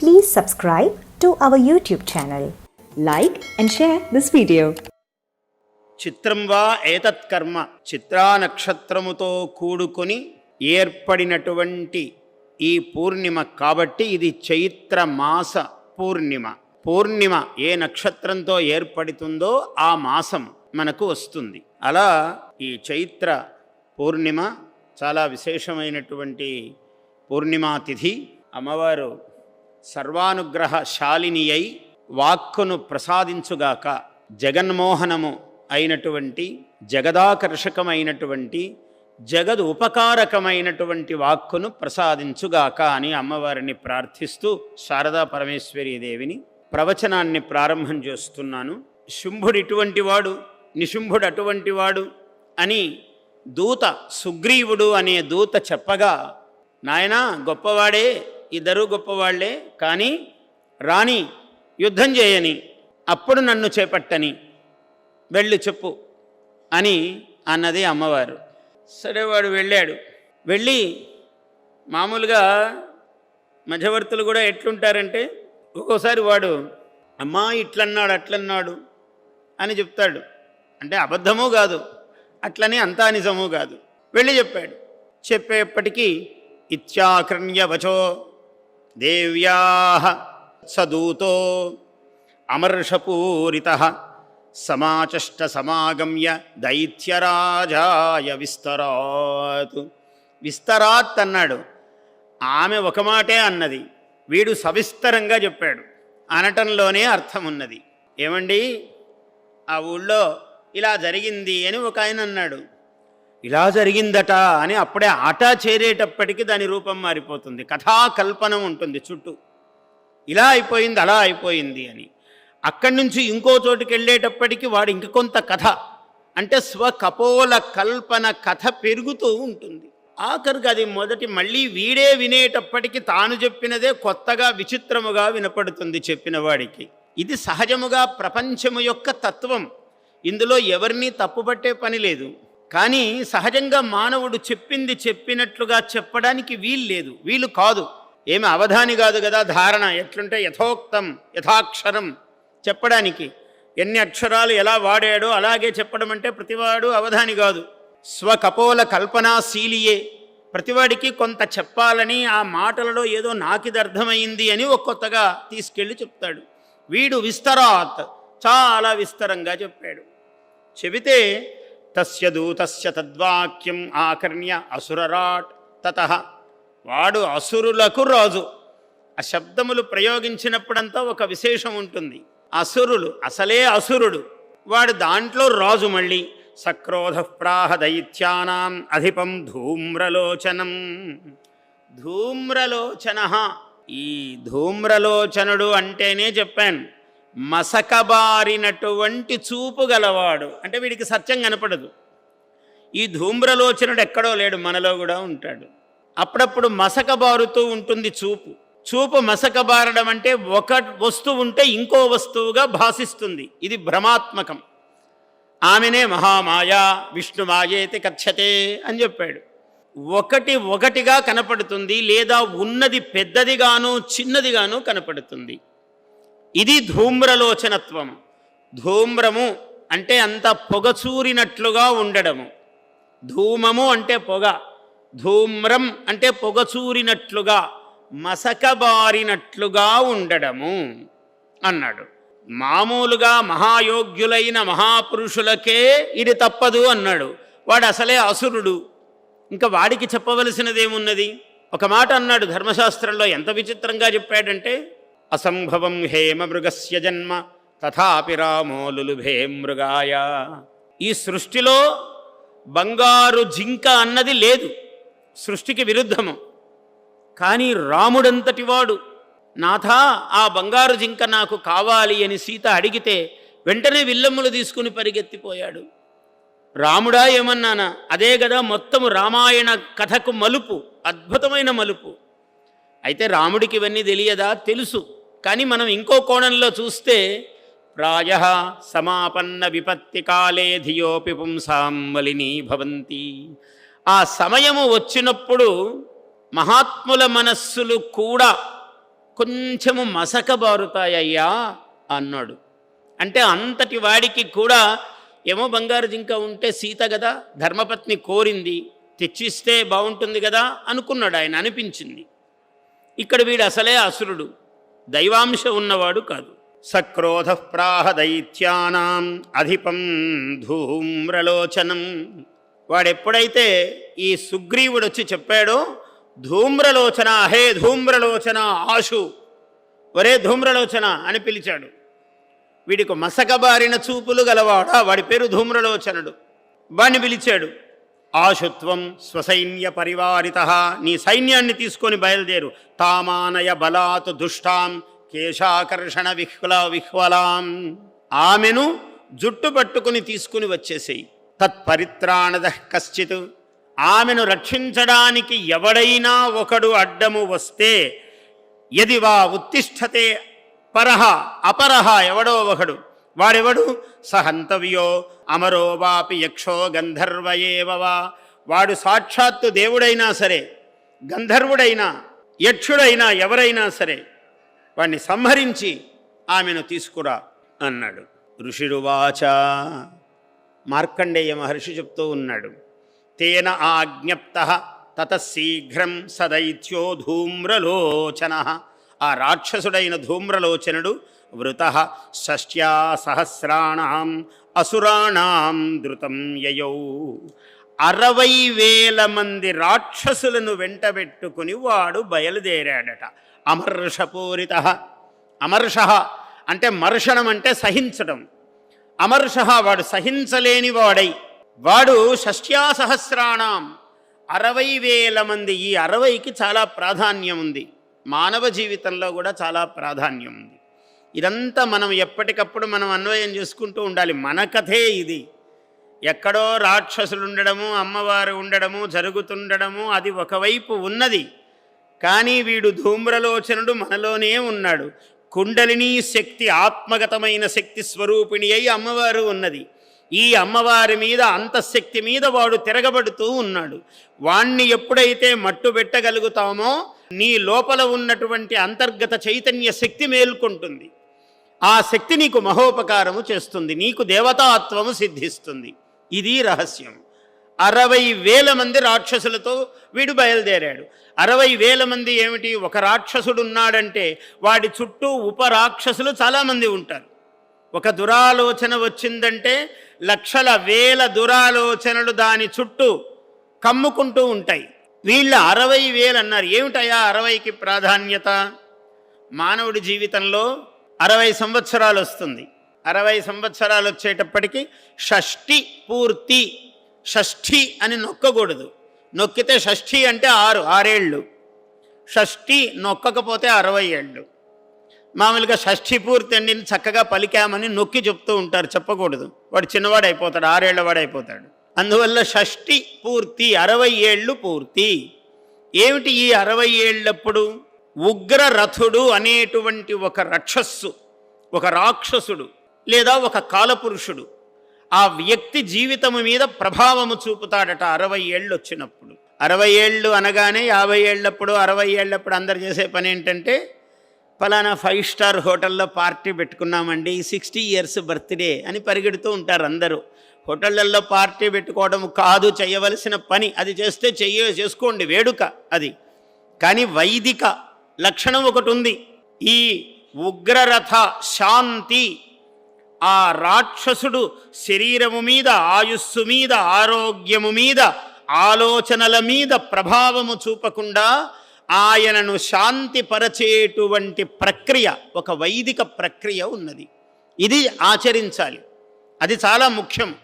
Please subscribe to our YouTube channel. Like and share this video. చిత్రం వా ఏతత్కర్మ చిత్రా నక్షత్రముతో కూడుకొని ఏర్పడినటువంటి ఈ పూర్ణిమ కాబట్టి ఇది చైత్ర మాస పూర్ణిమ పూర్ణిమ ఏ నక్షత్రంతో ఏర్పడుతుందో ఆ మాసం మనకు వస్తుంది అలా ఈ చైత్ర పూర్ణిమ చాలా విశేషమైనటువంటి పూర్ణిమా తిథి అమ్మవారు సర్వానుగ్రహ శాలిని అయి వాక్కును ప్రసాదించుగాక జగన్మోహనము అయినటువంటి జగదాకర్షకమైనటువంటి జగద్ ఉపకారకమైనటువంటి వాక్కును ప్రసాదించుగాక అని అమ్మవారిని ప్రార్థిస్తూ శారదా పరమేశ్వరీ దేవిని ప్రవచనాన్ని ప్రారంభం చేస్తున్నాను. శుంభుడు ఇటువంటి వాడు నిశుంభుడు అటువంటి వాడు అని దూత సుగ్రీవుడు అనే దూత చెప్పగా నాయనా గొప్పవాడే ఇద్దరూ గొప్పవాళ్ళే కానీ రాణి యుద్ధం చేయని అప్పుడు నన్ను చేపట్టని వెళ్ళు చెప్పు అని అన్నది అమ్మవారు. సరే వాడు వెళ్ళాడు. వెళ్ళి మామూలుగా మధ్యవర్తులు కూడా ఎట్లుంటారంటే ఒక్కోసారి వాడు అమ్మా ఇట్లన్నాడు అట్లన్నాడు అని చెప్తాడు. అంటే అబద్ధమూ కాదు అట్లనే అంతా నిజమూ కాదు. వెళ్ళి చెప్పాడు. చెప్పేప్పటికీ ఇత్యాకర్ణ్య వచో దేవ్యా సదూతో అమర్షపూరిత సమాచష్ట సమాగమ్య దైత్యరాజాయ విస్తరాత్. విస్తరాత్ అన్నాడు. ఆమె ఒక మాటే అన్నది. వీడు సవిస్తరంగా చెప్పాడు. అనటంలోనే అర్థం ఉన్నది ఏమండి? ఆ ఊళ్ళో ఇలా జరిగింది అని ఒక ఆయన అన్నాడు. ఇలా జరిగిందట అని అప్పుడే ఆట చేరేటప్పటికి దాని రూపం మారిపోతుంది. కథాకల్పనం ఉంటుంది చుట్టూ. ఇలా అయిపోయింది అలా అయిపోయింది అని. అక్కడి నుంచి ఇంకో చోటుకి వెళ్ళేటప్పటికి వాడు ఇంక కొంత కథ. అంటే స్వకపోల కల్పన కథ పెరుగుతూ ఉంటుంది. ఆఖరికి అది మొదటి మళ్ళీ వీడే వినేటప్పటికి తాను చెప్పినదే కొత్తగా విచిత్రముగా వినపడుతుంది చెప్పిన వాడికి. ఇది సహజముగా ప్రపంచము యొక్క తత్వం. ఇందులో ఎవరిని తప్పుపట్టే పని లేదు. కానీ సహజంగా మానవుడు చెప్పింది చెప్పినట్లుగా చెప్పడానికి వీలు లేదు వీలు కాదు. ఏమి అవధాని కాదు కదా ధారణ. ఎట్లుంటే యథోక్తం యథాక్షరం చెప్పడానికి. ఎన్ని అక్షరాలు ఎలా వాడాడో అలాగే చెప్పడం అంటే ప్రతివాడు అవధాని కాదు. స్వకపోల కల్పనాశీలియే ప్రతివాడికి కొంత చెప్పాలని ఆ మాటలలో ఏదో నాకిది అర్థమైంది అని ఒక్కొత్తగా తీసుకెళ్ళి చెప్తాడు. వీడు విస్తరాత్ చాలా విస్తరంగా చెప్పాడు. చెబితే తస్య దూతస్య తద్వాక్యం ఆకర్ణ్య అసురరాట్ తత. వాడు అసురులకు రాజు. ఆ శబ్దములు ప్రయోగించినప్పుడంతా ఒక విశేషం ఉంటుంది. అసురులు అసలే అసురుడు. వాడు దాంట్లో రాజు మళ్ళీ. సక్రోధ ప్రాహ దైత్యానాం అధిపం ధూమ్రలోచనం. ధూమ్రలోచన. ఈ ధూమ్రలోచనుడు అంటేనే చెప్పాను. మసకబారినటువంటి చూపు గలవాడు. అంటే వీడికి సత్యం కనపడదు. ఈ ధూమ్రలోచనుడు ఎక్కడో లేడు మనలో కూడా ఉంటాడు. అప్పుడప్పుడు మసకబారుతూ ఉంటుంది చూపు. చూపు మసకబారడం అంటే ఒక వస్తువు ఉంటే ఇంకో వస్తువుగా భాసిస్తుంది. ఇది భ్రమాత్మకం. ఆమెనే మహామాయ విష్ణుమాయేతి కచ్చతే అని చెప్పాడు. ఒకటి ఒకటిగా కనపడుతుంది లేదా ఉన్నది పెద్దదిగాను చిన్నదిగాను కనపడుతుంది. ఇది ధూమ్రలోచనత్వం. ధూమ్రము అంటే అంత పొగచూరినట్లుగా ఉండడము. ధూమము అంటే పొగ. ధూమ్రం అంటే పొగచూరినట్లుగా మసకబారినట్లుగా ఉండడము అన్నాడు. మామూలుగా మహాయోగ్యులైన మహాపురుషులకే ఇది తప్పదు అన్నాడు. వాడు అసలే అసురుడు. ఇంకా వాడికి చెప్పవలసినదేమున్నది? ఒక మాట అన్నాడు ధర్మశాస్త్రంలో ఎంత విచిత్రంగా చెప్పాడంటే అసంభవం హేమ మృగస్య జన్మ తథాపి రామోలులుభే మృగాయ. ఈ సృష్టిలో బంగారు జింక అన్నది లేదు సృష్టికి విరుద్ధము. కానీ రాముడంతటి వాడు నాథా ఆ బంగారు జింక నాకు కావాలి అని సీత అడిగితే వెంటనే విల్లమ్ములు తీసుకుని పరిగెత్తిపోయాడు. రాముడా ఏమన్నానా అదే కదా మొత్తము రామాయణ కథకు మలుపు అద్భుతమైన మలుపు. అయితే రాముడికి ఇవన్నీ తెలియదా? తెలుసు. కానీ మనం ఇంకో కోణంలో చూస్తే ప్రాయ సమాపన్న విపత్తి కాలే ధియోపి పుంసాంబలినీ భవంతి. ఆ సమయము వచ్చినప్పుడు మహాత్ముల మనస్సులు కూడా కొంచెము మసకబారుతాయ్యా అన్నాడు. అంటే అంతటి వాడికి కూడా ఏమో బంగారు జింక ఉంటే సీత కదా ధర్మపత్ని కోరింది తెచ్చిస్తే బాగుంటుంది కదా అనుకున్నాడు ఆయన అనిపించింది. ఇక్కడ వీడు అసలే అసురుడు. దైవాంశ ఉన్నవాడు కాదు. సక్రోధ ప్రాహ దైత్యానాం అధిపం ధూమ్రలోచనం వాడెప్పుడైతే ఈ సుగ్రీవుడు వచ్చి చెప్పాడో ధూమ్రలోచన హే ధూమ్రలోచన ఆశు ఒరే ధూమ్రలోచన అని పిలిచాడు. వీడికి మసకబారిన చూపులు గలవాడా? వాడి పేరు ధూమ్రలోచనుడు వాణ్ణి పిలిచాడు. ఆశుత్వం స్వసైన్య పరివారిత. నీ సైన్యాన్ని తీసుకొని బయలుదేరు. తామానయ బలాత్ దుష్టాం కేశాకర్షణ విహ్వల విహ్వలాం. ఆమెను జుట్టు పట్టుకుని తీసుకుని వచ్చేసేయి. తత్పరిత్రాణద కశ్చిత్. ఆమెను రక్షించడానికి ఎవడైనా ఒకడు అడ్డము వస్తే ఎది వా ఉత్తిష్టతే పరహ అపరహ ఎవడో ఒకడు. వాడెవడు? సహంతవ్యో అమరో వాపి యక్షో గంధర్వయేవవా వాడు సాక్షాత్తు దేవుడైనా సరే గంధర్వుడైనా యక్షుడైనా ఎవరైనా సరే వాణ్ణి సంహరించి ఆమెను తీసుకురా అన్నాడు. ఋషిరువాచ మార్కండేయ మహర్షి చెప్తూ ఉన్నాడు. తేన ఆజ్ఞప్త తత శీఘ్రం సదైత్యో ధూమ్రలోచన. ఆ రాక్షసుడైన ధూమ్రలోచనుడు వృత షష్ట్యా సహస్రాణం అసురాణం ధృతం యయౌ. అరవై వేల మంది రాక్షసులను వెంటబెట్టుకుని వాడు బయలుదేరాడట. అమర్షపూరిత అమర్ష అంటే మర్షణం అంటే సహించడం. అమర్ష వాడు సహించలేని వాడై వాడు షష్ట్యా సహస్రాణం. అరవై వేల మంది ఈ అరవైకి చాలా ప్రాధాన్యం ఉంది. మానవ జీవితంలో కూడా చాలా ప్రాధాన్యం ఉంది. ఇదంతా మనం ఎప్పటికప్పుడు మనం అన్వయం చేసుకుంటూ ఉండాలి. మన కథే ఇది. ఎక్కడో రాక్షసులు ఉండడము అమ్మవారు ఉండడము జరుగుతుండడము అది ఒకవైపు ఉన్నది. కానీ వీడు ధూమ్రలోచనుడు మనలోనే ఉన్నాడు. కుండలిని శక్తి ఆత్మగతమైన శక్తి స్వరూపిణి అయి అమ్మవారు ఉన్నది. ఈ అమ్మవారి మీద అంతఃశక్తి మీద వాడు తిరగబడుతూ ఉన్నాడు. వాణ్ణి ఎప్పుడైతే మట్టు పెట్టగలుగుతామో నీ లోపల ఉన్నటువంటి అంతర్గత చైతన్య శక్తి మేల్కొంటుంది. ఆ శక్తి నీకు మహోపకారము చేస్తుంది. నీకు దేవతాత్వము సిద్ధిస్తుంది. ఇది రహస్యం. అరవై వేల మంది రాక్షసులతో వీడు బయలుదేరాడు. అరవై వేల మంది ఏమిటి? ఒక రాక్షసుడు ఉన్నాడంటే వాడి చుట్టూ ఉపరాక్షసులు చాలామంది ఉంటారు. ఒక దురాలోచన వచ్చిందంటే లక్షల వేల దురాలోచనలు దాని చుట్టూ కమ్ముకుంటూ ఉంటాయి. వీళ్ళ అరవై వేలు అన్నారు. ఏమిటయా అరవైకి ప్రాధాన్యత? మానవుడి జీవితంలో అరవై సంవత్సరాలు వస్తుంది. అరవై సంవత్సరాలు వచ్చేటప్పటికి షష్ఠి పూర్తి. షష్ఠి అని నొక్కకూడదు. నొక్కితే షష్ఠి అంటే ఆరు ఆరేళ్ళు. షష్ఠి నొక్కకపోతే అరవై ఏళ్ళు. మామూలుగా షష్ఠి పూర్తి అండి చక్కగా పలికామని నొక్కి చెప్తూ ఉంటారు. చెప్పకూడదు. వాడు చిన్నవాడు అయిపోతాడు ఆరేళ్ళ వాడు అయిపోతాడు అందువల్ల షష్ఠి పూర్తి అరవై ఏళ్ళు పూర్తి. ఏమిటి ఈ అరవై ఏళ్ళప్పుడు? ఉగ్రరథుడు అనేటువంటి ఒక రక్షస్సు ఒక రాక్షసుడు లేదా ఒక కాలపురుషుడు ఆ వ్యక్తి జీవితము మీద ప్రభావము చూపుతాడట అరవై ఏళ్ళు వచ్చినప్పుడు. అరవై ఏళ్ళు అనగానే యాభై ఏళ్ళప్పుడు అరవై ఏళ్ళప్పుడు అందరు చేసే పని ఏంటంటే ఫలానా ఫైవ్ స్టార్ హోటల్లో పార్టీ పెట్టుకున్నామండి సిక్స్టీ ఇయర్స్ బర్త్డే అని పరిగెడుతూ ఉంటారు అందరూ. హోటళ్ళల్లో పార్టీ పెట్టుకోవడం కాదు చేయవలసిన పని అది చేస్తే చెయ్య చేసుకోండి వేడుక అది. కానీ వైదిక లక్షణం ఒకటి ఉంది. ఈ ఉగ్రరథ శాంతి ఆ రాక్షసుడు శరీరము మీద ఆయుస్సు మీద ఆరోగ్యము మీద ఆలోచనల మీద ప్రభావము చూపకుండా ఆయనను శాంతిపరచేటువంటి ప్రక్రియ ఒక వైదిక ప్రక్రియ ఉన్నది. ఇది ఆచరించాలి. అది చాలా ముఖ్యం.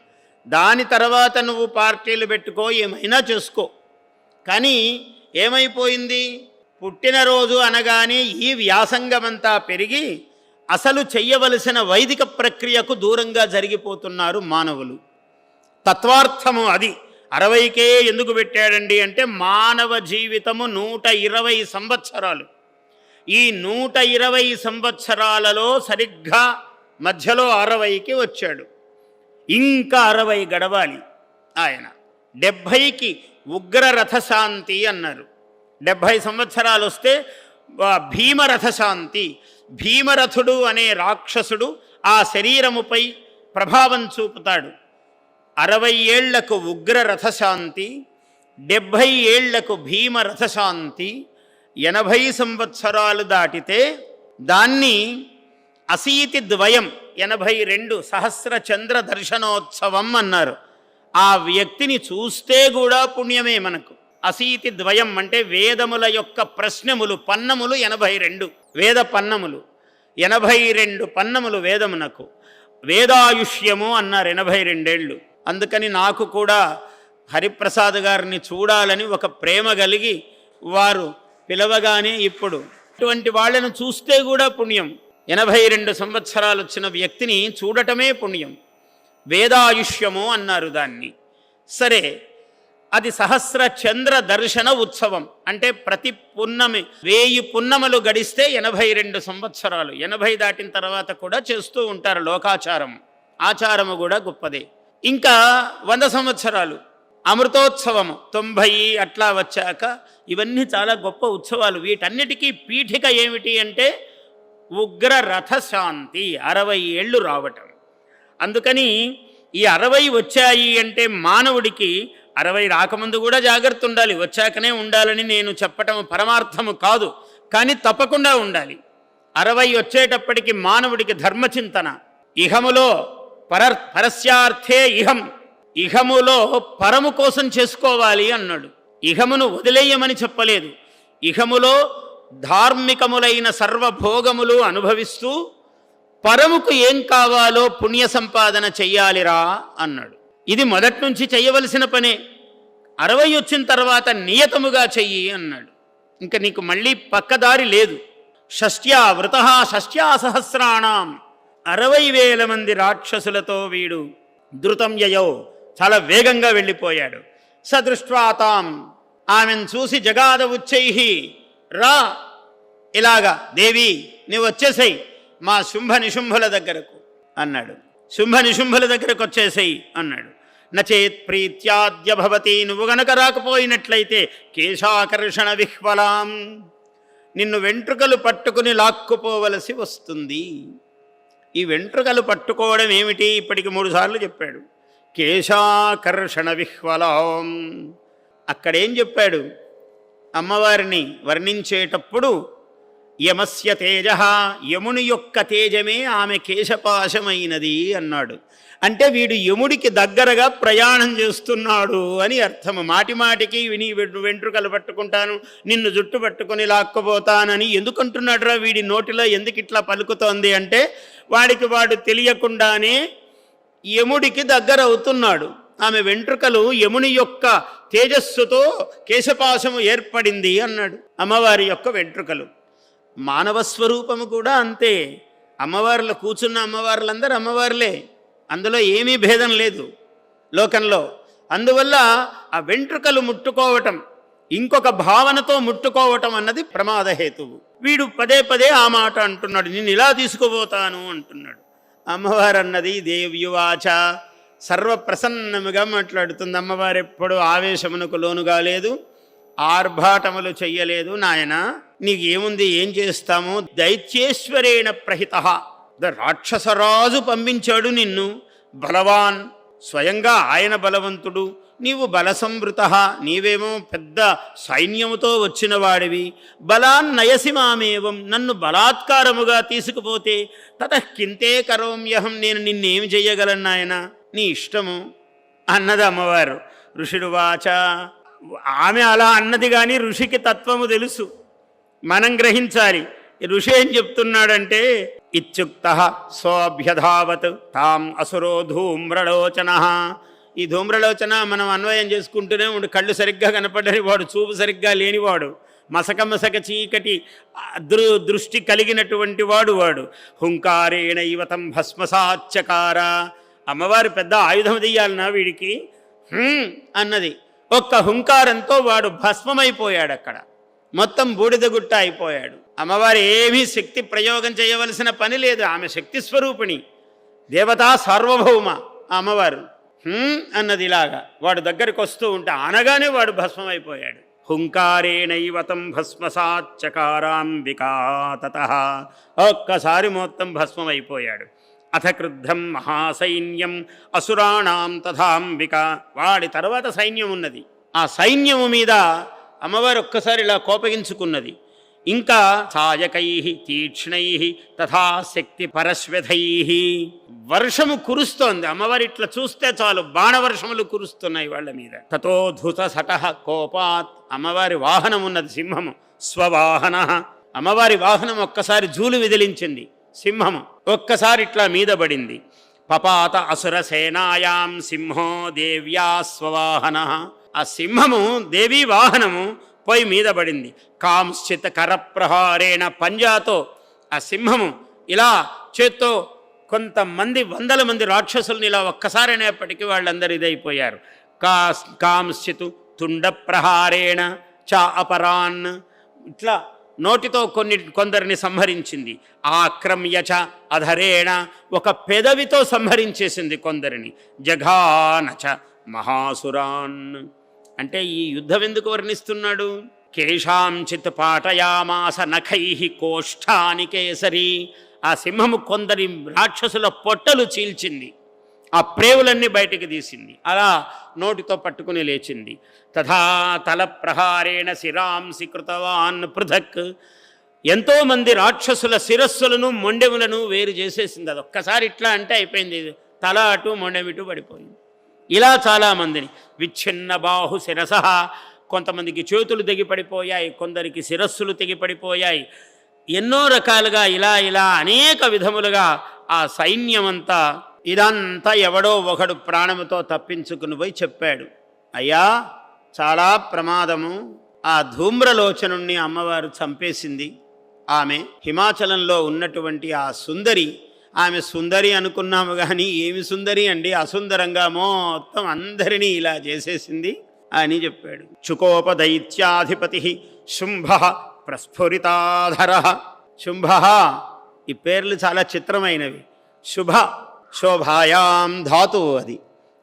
దాని తర్వాత నువ్వు పార్టీలు పెట్టుకో ఏమైనా చేసుకో. కానీ ఏమైపోయింది? పుట్టినరోజు అనగానే ఈ వ్యాసంగమంతా పెరిగి అసలు చెయ్యవలసిన వైదిక ప్రక్రియకు దూరంగా జరిగిపోతున్నారు మానవులు. తత్వార్థము అది. అరవైకే ఎందుకు పెట్టాడండి అంటే మానవ జీవితము నూట ఇరవై సంవత్సరాలు. ఈ నూట ఇరవై సంవత్సరాలలో సరిగ్గా మధ్యలో అరవైకి వచ్చాడు. ఇంకా అరవై గడవాలి. ఆయన డెబ్భైకి ఉగ్రరథశాంతి అన్నారు. డెబ్భై సంవత్సరాలు వస్తే భీమరథశాంతి భీమరథుడు అనే రాక్షసుడు ఆ శరీరముపై ప్రభావం చూపుతాడు. అరవై ఏళ్ళకు ఉగ్రరథశాంతి డెబ్భై ఏళ్ళకు భీమరథశాంతి ఎనభై సంవత్సరాలు దాటితే దాన్ని అసీతి ద్వయం ఎనభై రెండు సహస్ర చంద్ర దర్శనోత్సవం అన్నారు. ఆ వ్యక్తిని చూస్తే కూడా పుణ్యమే మనకు. అసీతి ద్వయం అంటే వేదముల యొక్క ప్రశ్నములు పన్నములు ఎనభై రెండు. వేద పన్నములు. ఎనభై రెండు పన్నములు వేదమునకు. వేదాయుష్యము అన్నారు ఎనభై రెండేళ్ళు. అందుకని నాకు కూడా హరిప్రసాద్ గారిని చూడాలని ఒక ప్రేమ కలిగి వారు పిలవగానే ఇప్పుడు ఇటువంటి వాళ్ళను చూస్తే కూడా పుణ్యం. ఎనభై రెండు సంవత్సరాలు వచ్చిన వ్యక్తిని చూడటమే పుణ్యం. వేదాయుష్యము అన్నారు దాన్ని. సరే అది సహస్ర చంద్ర దర్శన ఉత్సవం. అంటే ప్రతి పున్నమి వేయి పున్నములు గడిస్తే ఎనభై రెండు సంవత్సరాలు. ఎనభై దాటిన తర్వాత కూడా చేస్తూ ఉంటారు లోకాచారం. ఆచారము కూడా గొప్పదే. ఇంకా వంద సంవత్సరాలు. అమృతోత్సవము తొంభై అట్లా వచ్చాక ఇవన్నీ చాలా గొప్ప ఉత్సవాలు. వీటన్నిటికీ పీఠిక ఏమిటి అంటే ఉగ్ర రథశాంతి అరవై ఏళ్ళు రావటం. అందుకని ఈ అరవై వచ్చాయి అంటే మానవుడికి అరవై రాకముందు కూడా జాగ్రత్త ఉండాలి. వచ్చాకనే ఉండాలని నేను చెప్పటం పరమార్థము కాదు. కానీ తప్పకుండా ఉండాలి. అరవై వచ్చేటప్పటికి మానవుడికి ధర్మచింతన. ఇహములో పర పరస్యార్థే ఇహం. ఇహములో పరము కోసం చేసుకోవాలి అన్నాడు. ఇహమును వదిలేయమని చెప్పలేదు. ఇహములో ధార్మికములైన సర్వభోగములు అనుభవిస్తూ పరముకు ఏం కావాలో పుణ్య సంపాదన చెయ్యాలిరా అన్నాడు. ఇది మొదటి నుంచి చెయ్యవలసిన పనే. అరవై వచ్చిన తర్వాత నియతముగా చెయ్యి అన్నాడు. ఇంకా నీకు మళ్ళీ పక్కదారి లేదు. షష్ట్యా వృత షష్ట్యా సహస్రాణం. అరవై వేల మంది రాక్షసులతో వీడు ధృతం యయో చాలా వేగంగా వెళ్ళిపోయాడు. సదృష్ట్వాతాం. ఆమెను చూసి జగాద ఉచ్చై రా ఇలాగా దేవి నువ్వు వచ్చేసేయి మా శుంభ నిశుంభుల దగ్గరకు అన్నాడు. శుంభ నిశుంభుల దగ్గరకు వచ్చేసేయి అన్నాడు. నచేత్ ప్రీత్యాద్య భవతి నువ్వు గనక రాకపోయినట్లయితే కేశాకర్షణ విహ్వలాం. నిన్ను వెంట్రుకలు పట్టుకుని లాక్కుపోవలసి వస్తుంది. ఈ వెంట్రుకలు పట్టుకోవడం ఏమిటి? ఇప్పటికి మూడుసార్లు చెప్పాడు. కేశాకర్షణ విహ్వలాం. అక్కడేం చెప్పాడు? అమ్మవారిని వర్ణించేటప్పుడు యమస్య తేజ యముని యొక్క తేజమే ఆమె కేశపాశమైనది అన్నాడు. అంటే వీడు యముడికి దగ్గరగా ప్రయాణం చేస్తున్నాడు అని అర్థము. మాటి మాటికి విని వెంట్రుకలు పట్టుకుంటాను నిన్ను జుట్టు పట్టుకొని లాక్కుపోతానని ఎందుకంటున్నాడురా వీడి నోటిలో ఎందుకు ఇట్లా పలుకుతోంది అంటే వాడికి వాడు తెలియకుండానే యముడికి దగ్గర అవుతున్నాడు. ఆమె వెంట్రుకలు యముని యొక్క తేజస్సుతో కేశపాశము ఏర్పడింది అన్నాడు అమ్మవారి యొక్క వెంట్రుకలు. మానవ స్వరూపము కూడా అంతే. అమ్మవార్లు కూర్చున్న అమ్మవార్లందరూ అమ్మవార్లే. అందులో ఏమీ భేదం లేదు లోకంలో. అందువల్ల ఆ వెంట్రుకలు ముట్టుకోవటం ఇంకొక భావనతో ముట్టుకోవటం అన్నది ప్రమాదహేతువు వీడు పదే పదే ఆ మాట అంటున్నాడు నేను ఇలా తీసుకుపోతాను అంటున్నాడు. అమ్మవారు అన్నది దేవ్యువాచ. సర్వప్రసన్నముగా మాట్లాడుతుంది. అమ్మవారు ఎప్పుడు ఆవేశమునకు లోను కాలేదు ఆర్భాటములు చెయ్యలేదు. నాయన నీకేముంది? ఏం చేస్తాము? దైత్యేశ్వరేణ ప్రహిత. ద రాక్షసరాజు పంపించాడు నిన్ను. బలవాన్ స్వయంగా ఆయన బలవంతుడు. నీవు బలసంవృత. నీవేమో పెద్ద సైన్యముతో వచ్చిన వాడివి బలాన్నయసి మామేవం నన్ను బలాత్కారముగా తీసుకుపోతే తత కింతే కరోమ్యహం. నేను నిన్నేమి చెయ్యగలను నాయన? నీ ఇష్టము అన్నది అమ్మవారు. ఋషుడు వాచ ఆమె అలా అన్నది కానీ ఋషికి తత్వము తెలుసు. మనం గ్రహించాలి. ఋషి ఏం చెప్తున్నాడంటే ఇత్యుక్త సోభ్యధావత్ తాం అసురో ధూమ్రలోచన. ఈ ధూమ్రలోచన మనం అన్వయం చేసుకుంటూనే ఉండి. కళ్ళు సరిగ్గా కనపడని వాడు చూపు సరిగ్గా లేనివాడు. మసక మసక చీకటి దృ దృష్టి కలిగినటువంటి వాడు వాడు. హుంకారేణ ఇవతం భస్మసాచకార అమ్మవారు పెద్ద ఆయుధం తీయాలనా వీడికి? అన్నది. ఒక్క హుంకారంతో వాడు భస్మమైపోయాడు అక్కడ మొత్తం బూడిదగుట్ట అయిపోయాడు. అమ్మవారు ఏమీ శక్తి ప్రయోగం చేయవలసిన పని లేదు. ఆమె శక్తి స్వరూపిణి. దేవతా సార్వభౌమ అమ్మవారు. అన్నది ఇలాగా. వాడు దగ్గరికి వస్తూ ఉంటే అనగానే వాడు భస్మమైపోయాడు. హుంకారేణైవతం తం భస్మసాచ్చకారాంబికా తత. ఒక్కసారి మొత్తం భస్మమైపోయాడు. అథ క్రుద్ధం మహాసైన్యం. అసురాణం తథాంబిక. వాడి తర్వాత సైన్యం ఉన్నది. ఆ సైన్యము మీద అమ్మవారు ఒక్కసారి ఇలా కోపగించుకున్నది. ఇంకా సాయకై తీక్ష్ణై తథా శక్తి పరశ్వధై వర్షము కురుస్తోంది. అమ్మవారి ఇట్లా చూస్తే చాలు బాణవర్షములు కురుస్తున్నాయి వాళ్ళ మీద. తథోధుత సట కోపాత్. అమ్మవారి వాహనం ఉన్నది సింహము. స్వవాహన. అమ్మవారి వాహనం ఒక్కసారి జూలు విదిలించింది. సింహము. ఒక్కసారి ఇట్లా మీద పడింది. పపాత అసుర సేనాయాం సింహో దేవ్యా స్వవాహన. ఆ సింహము దేవీ వాహనము పోయి మీద పడింది. కాంశ్చిత కరప్రహారేణ పంజాతో ఆ సింహము ఇలా చేత్తో కొంతమంది వందల మంది రాక్షసుల్ని ఇలా ఒక్కసారి అనేప్పటికీ వాళ్ళందరూ ఇదైపోయారు. కా కాంశ్చితు తుండ ప్రహారేణ చ అపరాన్. ఇట్లా నోటితో కొన్ని కొందరిని సంహరించింది. ఆక్రమ్యచ అధరేణ ఒక పెదవితో సంహరించేసింది కొందరిని. జఘానచ మహాసురాన్. అంటే ఈ యుద్ధం ఎందుకు వర్ణిస్తున్నాడు? కేశాంచిత్ పాటయామాస నఖై కోష్ఠాని కేసరి. ఆ సింహము కొందరి రాక్షసుల పొట్టలు చీల్చింది. ఆ ప్రేవులన్నీ బయటికి తీసింది. అలా నోటితో పట్టుకుని లేచింది. తథా తల ప్రహారేణ శిరాంసి కృతవాన్ పృథక్. ఎంతోమంది రాక్షసుల శిరస్సులను మొండెములను వేరు చేసేసింది. అది ఒక్కసారి ఇట్లా అంటే అయిపోయింది. తల అటు మొండెమిటు పడిపోయింది. ఇలా చాలామందిని విచ్ఛిన్న బాహు శిరస. కొంతమందికి చేతులు తెగిపడిపోయాయి కొందరికి శిరస్సులు తెగిపడిపోయాయి ఎన్నో రకాలుగా ఇలా ఇలా అనేక విధములుగా ఆ సైన్యమంతా ఇదంతా ఎవడో ఒకడు ప్రాణముతో తప్పించుకుని పోయి చెప్పాడు. అయ్యా చాలా ప్రమాదము. ఆ ధూమ్రలోచనుణ్ణి అమ్మవారు చంపేసింది. ఆమె హిమాచలంలో ఉన్నటువంటి ఆ సుందరి ఆమె సుందరి అనుకున్నాము కానీ ఏమి సుందరి అండి? అసుందరంగా మొత్తం అందరినీ ఇలా చేసేసింది అని చెప్పాడు. చుకోపదైత్యాధిపతి శుంభ ప్రస్ఫురితాధర. శుంభ ఈ పేర్లు చాలా చిత్రమైనవి. శుభ శోభాయాం ధాతువు అది.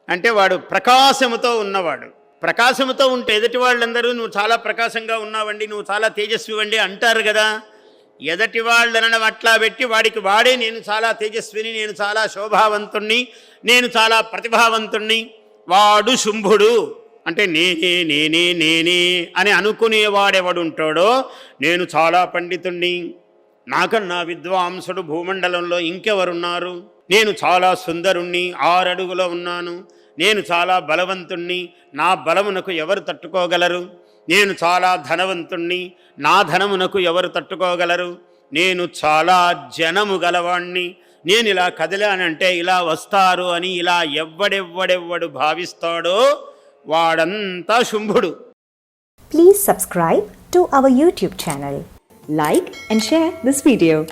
అంటే వాడు ప్రకాశముతో ఉన్నవాడు. ప్రకాశముతో ఉంటే ఎదుటి వాళ్ళందరూ నువ్వు చాలా ప్రకాశంగా ఉన్నావండి నువ్వు చాలా తేజస్వివండి అంటారు కదా. ఎదటి వాళ్ళనడం అట్లా పెట్టి వాడికి వాడే నేను చాలా తేజస్విని నేను చాలా శోభావంతుణ్ణి నేను చాలా ప్రతిభావంతుణ్ణి. వాడు శుంభుడు. అంటే నేనే నేనే నేనే అని అనుకునేవాడెవడుంటాడో నేను చాలా పండితుణ్ణి. నాకన్నా విద్వాంసుడు భూమండలంలో ఇంకెవరున్నారు? నేను చాలా సుందరుణ్ణి ఆరడుగులో ఉన్నాను. నేను చాలా బలవంతుణ్ణి నా బలమునకు ఎవరు తట్టుకోగలరు? నేను చాలా ధనవంతుణ్ణి నా ధనమునకు ఎవరు తట్టుకోగలరు? నేను చాలా జనము గలవాణ్ణి. నేను ఇలా కదిలానంటే ఇలా వస్తారు అని ఇలా ఎవ్వడెవ్వడెవ్వడు భావిస్తాడో వాడంతా శుంభుడు. Please subscribe to our YouTube channel like and share this video